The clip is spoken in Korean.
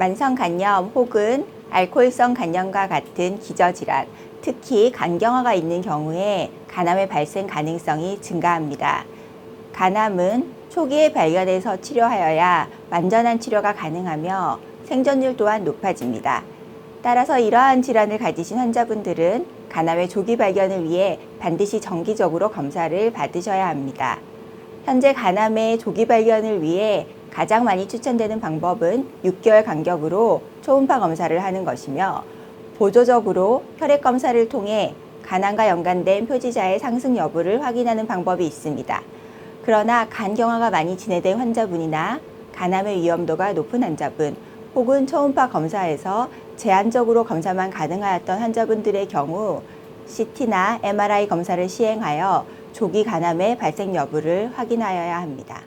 만성 간염 혹은 알코올성 간염과 같은 기저질환, 특히 간경화가 있는 경우에 간암의 발생 가능성이 증가합니다. 간암은 초기에 발견해서 치료하여야 완전한 치료가 가능하며 생존율 또한 높아집니다. 따라서 이러한 질환을 가지신 환자분들은 간암의 조기 발견을 위해 반드시 정기적으로 검사를 받으셔야 합니다. 현재 간암의 조기 발견을 위해 가장 많이 추천되는 방법은 6개월 간격으로 초음파 검사를 하는 것이며 보조적으로 혈액 검사를 통해 간암과 연관된 표지자의 상승 여부를 확인하는 방법이 있습니다. 그러나 간경화가 많이 진행된 환자분이나 간암의 위험도가 높은 환자분 혹은 초음파 검사에서 제한적으로 검사만 가능하였던 환자분들의 경우 CT나 MRI 검사를 시행하여 조기 간암의 발생 여부를 확인하여야 합니다.